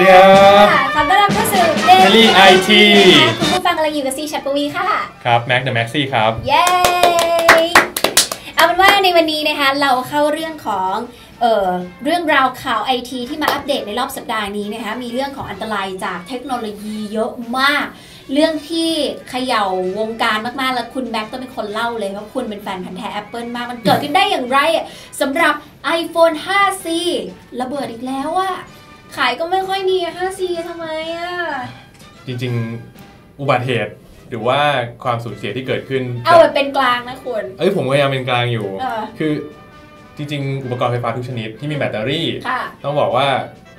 สวัสดีครับขอต้อนรับเข้าสู่ Daily IT คุณผู้ฟังกำลังอยู่กับซีชัดปวีค่ะ ครับแม็กเดอะแม็กซี่ครับ เย้ เอาเป็นว่าในวันนี้นะคะเราเข้าเรื่องของเอ่อเรื่องราวข่าวไอทีที่มาอัปเดตในรอบสัปดาห์นี้นะคะมีเรื่องของอันตรายจากเทคโนโลยีเยอะมาก เรื่องที่เขย่าวงการมากๆ แล้วคุณแม็กก็เป็นคนเล่าเลยว่าคุณเป็นแฟนพันธ์แท้ Apple มาก มันเกิดขึ้นได้อย่างไรอะสำหรับ iPhone 5C ระเบิดอีกแล้วอะ ขายก็ไม่ค่อยดีอะ 5C ทำไมอะจริง ๆ อุบัติเหตุหรือว่าความสูญเสียที่เกิดขึ้น เอาแบบเป็นกลางนะคุณเอ้ยผมพยายามเป็นกลางอยู่เออคือจริง ๆ อุปกรณ์ไฟฟ้าทุกชนิดที่มีแบตเตอรี่ค่ะต้องบอกว่า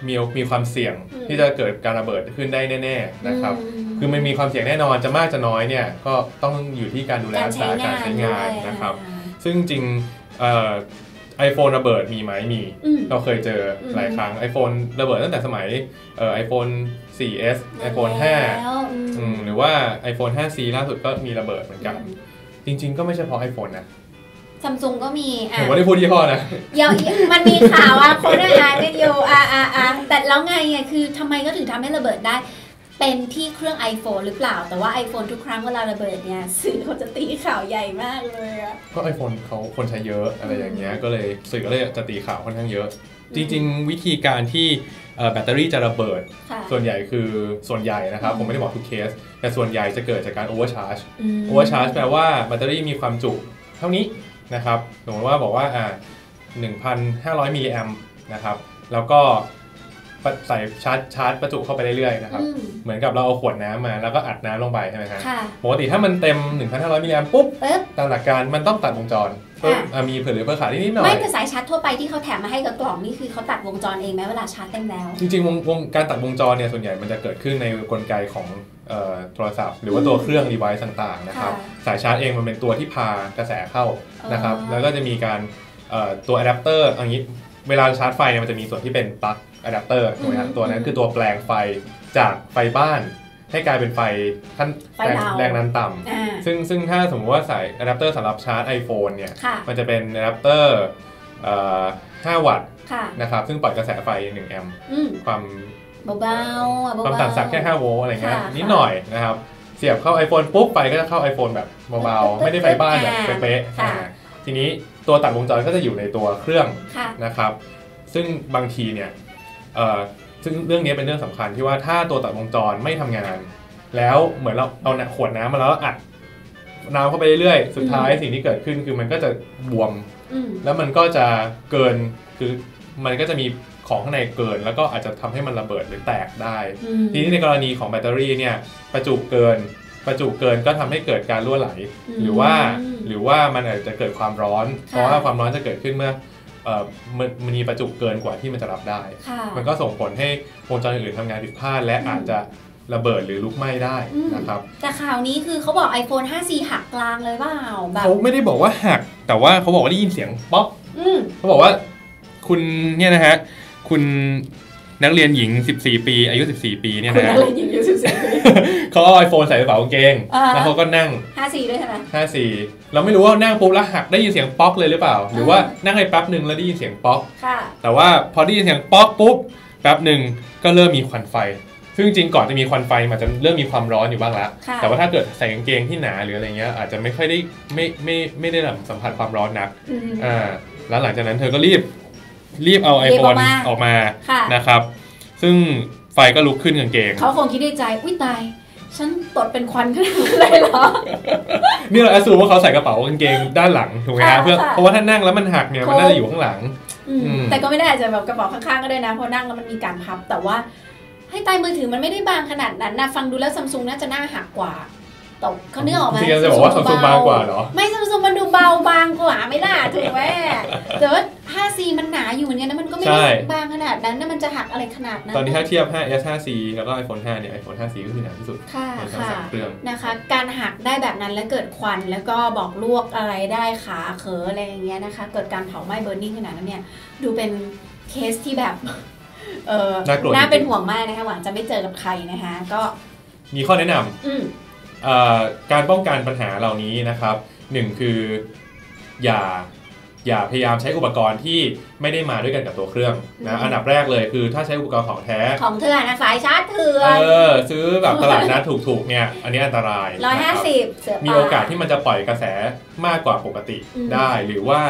มีมีความเสี่ยงอืมที่จะเกิดการระเบิดขึ้นได้แน่ ๆนะครับอืมคือมันมีความเสี่ยงแน่นอนจะมากจะน้อยเนี่ยก็ต้องอยู่ที่การดูแลการรักใช้ษาการงานใช้งานด้วยนะครับอ่าซึ่งจริง ไอโฟนระเบิดมีไหมมีอืมเราเคยเจอหลายอืมครั้ง iPhone ระเบิดตั้งแต่สมัยเอ่อ iPhone 4S iPhone แล้วอืม5อืมหรือว่า iPhone 5C ล่าสุดก็มีระเบิดเหมือนกัน จริง ๆ ก็ไม่ใช่เพราะ iPhone นะซัมซุงก็มีผอะมไม่ได้พูดยี่ห้อนะเดี๋ยวมันมีข่าวอะคนอ่านกันอยู่อะอะอะแต่แล้วไงอะคือทำไมก็ถึงทำให้ระเบิดได้ เป็นที่เครื่อง iPhone หรือเปล่า แต่ว่า iPhone ทุกครั้งเวลาระเบิดเนี่ยสื่อเขาจะตีข่าวใหญ่มากเลยอะก็ iPhone เขาคนใช้เยอะอะไรอย่างเงี้ยก็เลยสื่อก็เลยจะตีข่าวค่อนข้างเยอะ จริง ๆ วิธีการที่เอ่อแบตเตอรี่จะระเบิดค่ะส่วนใหญ่คือส่วนใหญ่นะครับอืมผมไม่ได้บอกทุกเคส แต่ส่วนใหญ่จะเกิดจากการ overcharge ม overcharge แปลว่าแบตเตอรี่มีความจุเท่านี้นะครับสมมติว่าบอกว่าอ่า1,500มิลลิแอมป์นะครับแล้วก็ ใส่ชาร์จชาร์จประจุเข้าไปเรื่อยๆนะครับอืมเหมือนกับเราเอาขวดน้ำมาแล้วก็อัดน้ำลงไปใช่ไหมฮะค่ะปกติถ้ามันเต็ม 1,500มิลลิแอมป์ปุ๊บปึ๊บตามหลักการมันต้องตัดวงจรค่ะอะมีเผื่อเหลือเผื่อขาดนิดๆหน่อไม่ยแต่สายชาร์จทั่วไปที่เขาแถมมาให้กับกล่องนี่คือเขาตัดวงจรเองไหมเวลาชาร์จเต็มแล้ว จริงๆวงวงการตัดวงจรเนี่ยส่วนใหญ่มันจะเกิดขึ้นในกลไกของเอ่อโทรศัพท์ หรือว่าตัวเครื่อง device ต่างๆนะครับค่ะสายชาร์จเองมันเป็นตัวที่พากระแสเข้านะครับอ๋อแล้วก็จะมีการเอ่อตัวอะแดปเตอร์อย่างนี้เวลาชาร์จไฟเนี่ยมันจะมีส่วนที่เป็นปลั๊ก อะแดปเตอร์ถูกไหมครับตัวนั้นคือตัวแปลงไฟจากไฟบ้าน ให้กลายเป็นไฟขั้นไฟแรงดาวแรงนั้นต่ำอ่าซึ่งซึ่งถ้าสมมติว่าสายอะแดปเตอร์สำหรับชาร์จ iPhone เนี่ยค่ะมันจะเป็นอะแดปเตอร์เอ่อ5วัตต์ค่ะนะครับซึ่งปล่อยกระแสไฟ 1 แอมป์อืมความเบาๆอะเบาๆความต่างศักย์แค่ 5 โวลต์อะไรเงี้ยค่ะนิดหน่อยนะครับ เสียบเข้า iPhone ปุ๊บไฟก็จะเข้า iPhone แบบเบาๆ ไม่ได้ไฟบ้านแบบเป๊ะๆค่ะอ่าทีนี้ตัวตัดวงจรก็จะอยู่ในตัวเครื่องค่ะนะครับ ซึ่งบางทีเนี่ยเอ่อ ซึ่งเรื่องนี้เป็นเรื่องสำคัญที่ว่าถ้าตัวตัดวงจรไม่ทำงาน แล้วเหมือนเราเอาขวดน้ำมาแล้วอัดน้ำเข้าไปเรื่อยๆ สุดท้ายสิ่งที่เกิดขึ้นคือมันก็จะบวม แล้วมันก็จะเกินคือมันก็จะมีของข้างในเกิน แล้วก็อาจจะทำให้มันระเบิดหรือแตกได้ ทีนี้ในกรณีของแบตเตอรี่เนี่ยประจุเกิน ประจุเกินก็ทำให้เกิดการรั่วไหล หรือว่าหรือว่ามันอาจจะเกิดความร้อน เพราะว่าความร้อนจะเกิดขึ้นเมื่อ มันมันมีประจุเกินกว่าที่มันจะรับได้ค่ะมันก็ส่งผลให้วงจรอื่นๆทำงานผิดพลาดและอืมอาจจะระเบิดหรือลุกไหม้ได้อืมนะครับ แต่ข่าวนี้คือเขาบอก iPhone 5C หักกลางเลยเปล่าแบบเขาไม่ได้บอกว่าหัก แต่ว่าเขาบอกว่าได้ยินเสียงป๊อกอืมเขาบอกว่า คุณเนี่ยนะฮะ คุณ นักเรียนหญิง 14 ปี อายุ 14 ปีเนี่ยคุณนะอะฮะไรยิงอยู่สิบสี่เขาเอาไอโฟนใส่กระเป๋ากางเกงอ่าแล้วเขาก็นั่ง 5C ด้วยใช่ไหม54 เราไม่รู้ว่านั่งปุ๊บแล้วหักได้ยินเสียงป๊อกเลยหรือเปล่า หรือว่าอ่านั่งไปแป๊บหนึ่งแล้วได้ยินเสียงป๊อกค่ะแต่ว่าพอได้ยินเสียงป๊อกปุ๊บแป๊บหนึ่งก็เริ่มมีควันไฟซึ่งจริงๆก่อนจะมีควันไฟมันจะเริ่มมีความร้อนอยู่บ้างแล้วค่ะแต่ว่าถ้าเกิดใส่กางเกงที่หนาหรืออะไรเงี้ยอาจจะไม่ค่อยได้ไม่ไม่ไม่ได้สัมผัสความร้อนนักอืมอ่าแล้วหลังจากนั้นเธอก็รีบ รีบเอารีบออก iPhone มาออกมาค่ะนะครับ ซึ่งไฟก็ลุกขึ้นกางเกง เขาคงคิดในใจ อุ้ยตาย ฉันตดเป็นควันขนาดนั้นเลยเหรอ นี่เราแอสซูมว่าเขาใส่กระเป๋ากางเกงด้านหลังถูกไหมฮะค่ะเพื่อค่ะเพราะว่าถ้านั่งแล้วมันหักเนี่ยมันน่าจะอยู่ข้างหลังอืมอืมแต่ก็ไม่ได้อาจจะแบบกระเป๋าข้างๆก็ได้นะเพราะนั่งแล้วมันมีการพับแต่ว่าให้ใต้มือถือมันไม่ได้บางขนาดนั้นนะฟังดูแล้วซัมซุงน่าจะหน้าหักกว่า แต่เขาเนื้อออกไหมจริงๆจะบอกว่าซัมซุงบางกว่าเหรอ ไม่ซัมซุงมันดูเบาบางกว่าไม่ล่ะถูกไหมแต่ว่า 5C มันหนาอยู่เหมือนกันนะมันก็ไม่ได้ใช่บางขนาดนั้นนะมันจะหักอะไรขนาดนั้น ตอนนี้ถ้าเทียบ 5S 5C แล้วก็ iPhone 5 เนี่ย iPhone 5C ก็คือหนาที่สุดค่ะในทั้งค่ะสามเครื่องนะคะ การหักได้แบบนั้นแล้วเกิดควันแล้วก็บอกลวกอะไรได้ขาเขออะไรอย่างเงี้ยนะคะ เกิดการเผาไหม้เบอร์นิ่งขนาดนั้นเนี่ยดูเป็นเคสที่แบบเออน่ากลัวน่าจริงๆเป็นห่วงมากนะคะหวังจะไม่เจอกับใครนะคะก็มีข้อแนะนำอืมเอ่อ การป้องกันปัญหาเหล่านี้นะครับหนึ่งคืออย่าอย่าพยายามใช้อุปกรณ์ที่ ไม่ได้มาด้วยกันกับตัวเครื่องอืนะมอันดับแรกเลยคือถ้าใช้อุปกรณ์ของแท้ ของเถื่อนนะสายชาร์จเถื่อเอนอซื้อแบบตลาดนัดถูกๆเนี่ยอันนี้อันตรายร้อยห้านะครับสิบเสือมีป่าโอกาสที่มันจะปล่อยกระแสมากกว่าปกติอืมได้หรือว่า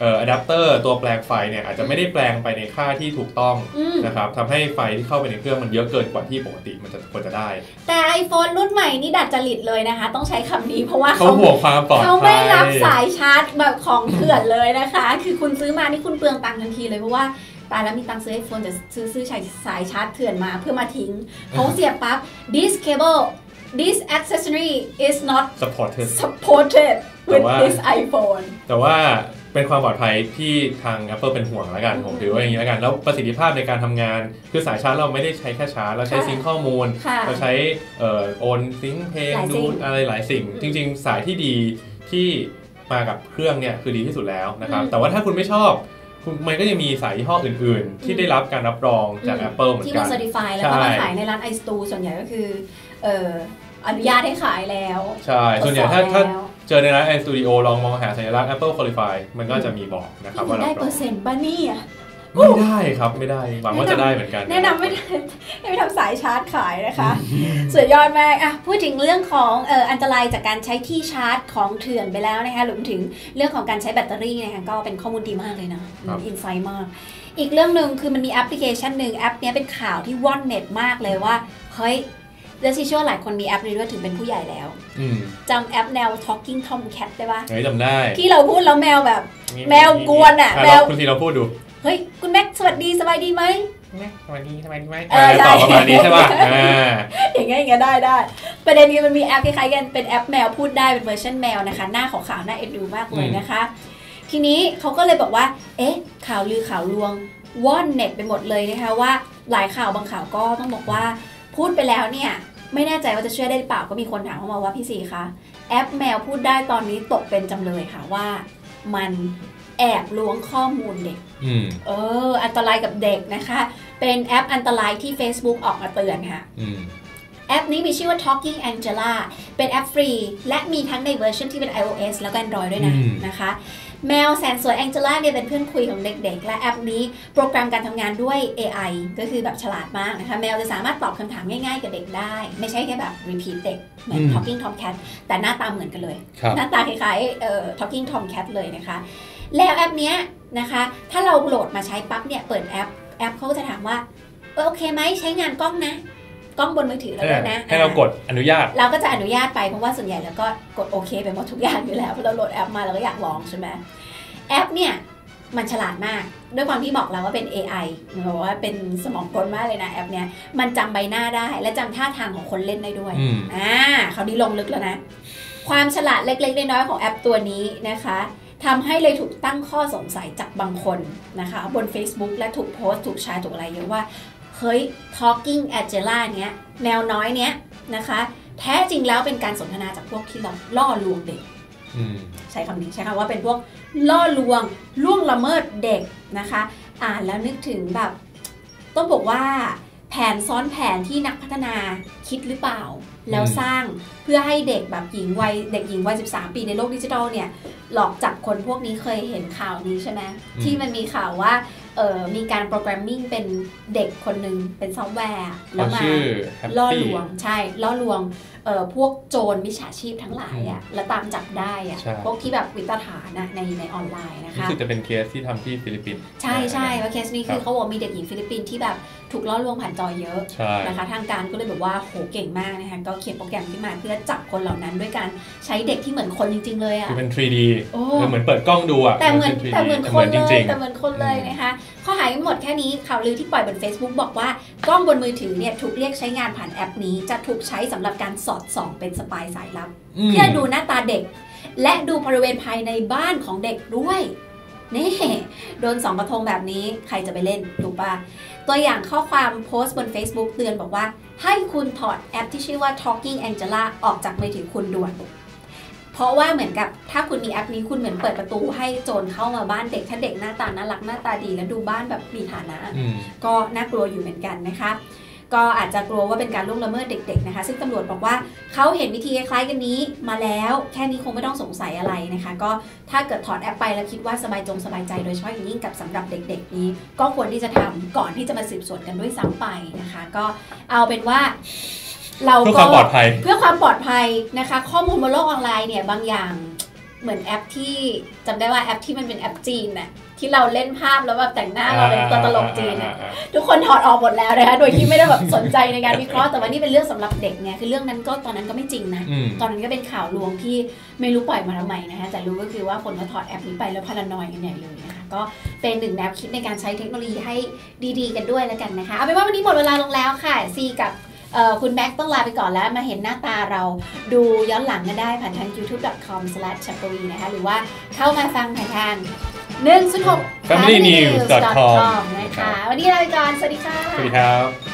เอ่ออะแดปเตอร์ตัวแปลงไฟเนี่ยอาจจะไม่ได้แปลงไปในค่าที่ถูกต้องอืมนะครับทำให้ไฟที่เข้าไปในเครื่องมันเยอะเกินกว่าที่ปกติมันจะควรจะได้ แต่ iPhone รุ่นใหม่นี่ดัดจริตเลยนะคะ ต้องใช้คำนี้เพราะว่าเขาเขาห่วงความปลอดเขาภัไม่ยรับสายชาร์จแบบของเถื่อนเลยนะคะ คือคุณซื้อมานี่คุณเปลืองตังค์ทันทีเลยเพราะว่าตายแล้วมีตังค์ซื้อ iPhone แต่ซื้อซื้อสายสายชาร์จเถื่อนมาเพื่อมาทิ้งเขาเสียบปั๊บ this cable this accessory is not supported supported แต่ with ว่า this iPhone แต่ว่าเป็นความปลอดภัยที่ทาง Apple เป็นห่วงแล้วกัน ผมถือว่าอย่างนี้แล้วกัน แล้วประสิทธิภาพในการทำงาน คือสายชาร์จเราไม่ได้ใช้แค่ชาร์จ เราใช้ค่ะซิงค์ข้อมูลค่ะเราใช้เอ่อโอนซิงค์เพลงหลายสิ่ดูงอะไรหลายสิ่งอืมจริง ๆ สายที่ดีที่มากับเครื่องเนี่ยคือดีที่สุดแล้วนะครับอืมแต่ว่าถ้าคุณไม่ชอบคุณ มันก็ยังมีสายยี่ห้ออื่น ๆ ที่ได้รับการรับรองจากอืม Apple เหมือนที่กัมันนเซอร์ติฟายแล้วก็มาใช่ขายในร้าน iStore ส่วนใหญ่ก็คือเอ่ออนุญาตให้ขายแล้ว ใช่ ส่วนใหญ่ถ้าทดสอบถ้าแล้วเจอในร้าน iStudio ลองมองหาสัญลักษณ์ Apple Qualify มันก็จะมีบอกนะครับนี่ว่าได้รับรเปอองร์เซ็นต์บ้านี่อะ ไม่ได้ครับไม่ได้หวังว่าจะได้เหมือนกัน แนะนำไม่ได้ให้ไปทำสายชาร์จขายนะคะสุดยอดมากอะพูดถึงเรื่องของเอ่ออันตรายจากการใช้ที่ชาร์จของเถื่อนไปแล้วนะคะรวมถึงเรื่องของการใช้แบตเตอรี่นะคะก็เป็นข้อมูลดีมากเลยนะอินไซต์มาก อีกเรื่องหนึ่งคือมันมีแอปพลิเคชันหนึ่งแอปเนี้ยเป็นข่าวที่ว่อนเน็ตมากเลยว่าเฮ้ยเดซิชัวหลายคนมีแอปนี้ด้วยถึงเป็นผู้ใหญ่แล้วอืมจำแอปแนว Talking Tom Cat ได้ปะเฮ้ยจำได้ ที่เราพูดแล้วแมวแบบ แมวกวนอะแมวคุณทีเราพูดดู เฮ้ยคุณแม็กสวัสดีสบายดีไหมสวัสดีสวัสดีไหมเออใช่ตอบประมาณนี้ใช่ป่ะอ่าอย่างเงี้ยอย่างเงี้ยได้ได้ ประเด็นคือมันมีแอปคล้ายๆกันเป็นแอปแมวพูดได้เป็นเวอร์ชันแมวนะคะ หน้าขาวๆหน้าเอ็นดูมากเลยนะคะ ทีนี้เขาก็เลยบอกว่า เอ๊ะ ข่าวลือข่าวลวงว่อนเน็ตไปหมดเลยนะคะว่าหลายข่าวบางข่าวก็ต้องบอกว่า พูดไปแล้วเนี่ยไม่แน่ใจว่าจะเชื่อได้หรือเปล่าก็มีคนถามเข้ามาว่าพี่สีคะแอปแมวพูดได้ตอนนี้ตกเป็นจำเลยค่ะว่า มัน แอบล้วงข้อมูลเด็กอืมเออ อันตรายกับเด็กนะคะ เป็นแอปอันตรายที่ Facebook ออกมาเตือนค่ะอืมแอปนี้มีชื่อว่า Talking Angela เป็นแอปฟรี และมีทั้งในเวอร์ชันที่เป็น iOS แล้วก็ Android ด้วยนะอืมนะคะ แมวแสนสวย Angela เนี่ยเป็นเพื่อนคุยของเด็กๆ และแอปนี้โปรแกรมการทำงานด้วย AI ก็คือแบบฉลาดมากนะคะ แมวจะสามารถตอบคำถามง่ายๆ กับเด็กได้ ไม่ใช่แค่แบบ repeat เด็ก เหมือน Talking Tomcat แต่หน้าตาเหมือนกันเลยครับหน้าตาคล้ายๆเอ่อ Talking Tomcat เลยนะคะ แล้วแอปเนี้ยนะคะ ถ้าเราโหลดมาใช้ปั๊บเนี่ยเปิดแอปแอปเขาก็จะถามว่าเออโอเคไหมใช้งานกล้องนะกล้องบนมือถือเราด้วยนะ ให้เรากดอนุญาต เราก็จะอนุญาตไปเพราะว่าส่วนใหญ่แล้วก็กดโอเคไปหมดทุกอย่างอยู่แล้วเพราะเราโหลดแอปมาเราก็อยากลองใช่ไหมแอปเนี่ยมันฉลาดมาก ด้วยความที่บอกแล้วว่าเป็น AI เหมือนกับว่าเป็นสมองกลมากเลยนะแอปเนี้ยมันจำใบหน้าได้และจำท่าทางของคนเล่นได้ด้วยอืมอ่าเขาดีลงลึกแล้วนะ ความฉลาดเล็กๆน้อยๆของแอปตัวนี้นะคะ ทำให้เลยถูกตั้งข้อสงสัยจากบางคนนะคะ บน Facebook และถูกโพสต์ถูกแชร์ถูกอะไรเยอะว่า เฮ้ย Talking Angela เนี้ยแมวน้อยเนี้ยนะคะ แท้จริงแล้วเป็นการสนทนาจากพวกที่เราล่อลวงเด็กอืมใช้คำนี้ใช้คำว่าเป็นพวกล่อลวงล่วงละเมิดเด็กนะคะ อ่านแล้วนึกถึงแบบ ต้องบอกว่าแผนซ้อนแผนที่นักพัฒนาคิดหรือเปล่า แล้วสร้างเพื่อให้เด็กแบบหญิงวัยเด็กหญิงวัย 13 ปีในโลกดิจิทัลเนี่ย หลอกจับคนพวกนี้เคยเห็นข่าวนี้ใช่ไหมอืมที่มันมีข่าวว่า เออมีการโปรแกรมมิ่งเป็นเด็กคนหนึ่งเป็นซอฟต์แวร์แล้เขาวมาชื่อ Happy ล่อลวงใช่ล่อลวงเอ่อพวกโจรมิจฉาชีพทั้งหลายอะ่ะแล้วตามจับได้อะใช่พวกที่แบบวิตฐานอะในในออนไลน์นะรู้คะสึกจะเป็นเคสที่ทำที่ฟิลิปปินส์ใช่ใช่ว่าเคสนี้ครัคืบอเขาบอกมีเด็กหญิงฟิลิปปินส์ที่แบบถูกล่อลวงผ่านจอเยอะใช่นะคะ ทางการก็เลยแบบว่าโหเก่งมากนะคะก็เขียนโปรแกรมขึ้นมาเพื่อจับคนเหล่านั้นด้วยการใช้เด็กที่เหมือนคนจริง ๆ เลยอะคือเป็น 3D โอ้เออเหมือนเปิดกล้องดูอะแต่เหมือนป็ 3D แต่เหมือนแต่คเหมืนอนเลจยริงแต่เหมือนคนเลยนะคะข้อหายไม่หมดแค่นี้ข่าวลือที่ปล่อยบน Facebook บอกว่ากล้องบนมือถือเนี่ยถูกเรียกใช้งานผ่านแอปนี้ จะถูกใช้สำหรับการสอดส่องเป็นสปายสายลับๆมเพื่อดูหน้าตาเด็ก และดูบริเวณภายในบ้านของเด็กด้วยนี่โดนสองกระทงแบบนี้ใครจะไปเล่นถูกปะตัวอย่างข้อความโพสต์บน Facebook เตือนบอกว่า ให้คุณถอดแอปที่ชื่อว่า Talking Angela ออกจากมือถือคุณด่วน เพราะว่าเหมือนกับถ้าคุณมีแอปนี้คุณเหมือนเปิดประตูให้โจรเข้ามาบ้านเด็กถ้าเด็กหน้าตาน่ารักหน้าตาดีและดูบ้านแบบมีฐานะอืมก็น่ากลัวอยู่เหมือนกันนะคะก็อาจจะกลัวว่าเป็นการล่วงละเมิดเด็ก ๆนะคะ ซึ่งตำรวจบอกว่าเขาเห็นวิธีคล้ายๆกันนี้มาแล้ว แค่นี้คงไม่ต้องสงสัยอะไรนะคะ ก็ถ้าเกิดถอดแอปไปแล้วคิดว่าสบายจงสบายใจโดยเฉพาะอย่างยิ่งกับสำหรับเด็ก ๆ นี้ ก็ควรที่จะทำก่อนที่จะมาสืบสวนกันด้วยซ้ำไปนะคะ ก็เอาเป็นว่า เราเพื่อก็ความปลอดภัยเพื่อความปลอดภัยนะคะ ข้อมูลบนโลกออนไลน์เนี่ยบางอย่างเหมือนแอปที่จำได้ว่าแอปที่มันเป็นแอปจีนน่ะที่เราเล่นภาพแล้วแบบแต่งหน้าเราเป็นตัวตลกจีนน่ะทุกคนถอดออกหมดแล้วนะคะโดยที่ไม่ได้แบบสนใจในการวิเคราะห์แต่ว่านี่เป็นเรื่องสำหรับเด็กไงคือเรื่องนั้นก็ตอนนั้นก็ไม่จริงนะอืมตอนนั้นก็เป็นข่าวลวงที่ไม่รู้ปล่อยมาทำไมนะคะแต่รู้ก็คือว่าคนเขาถอดแอปนี้ไปแล้วพารานอยกันใหญ่เลยนะคะก็เป็นหนึ่งแนวคิดในการใช้เทคโนโลยีให้ดีๆ กันด้วยแล้วกันนะคะเอาเป็นว่าวันนี้หมดเวลาลงแล้วค่ะซีกับเอ่อ คุณแม็กซ์ต้องลาไปก่อนแล้วมาเห็นหน้าตาเราดูย้อนหลังกันได้ผ่านทาง youtube.com/chapawi นะคะหรือว่าเข้ามาฟังผ่านทาง1 6 familynews.com นะคะ วันนี้ลาไปก่อน สวัสดีค่ะ สวัสดีครับ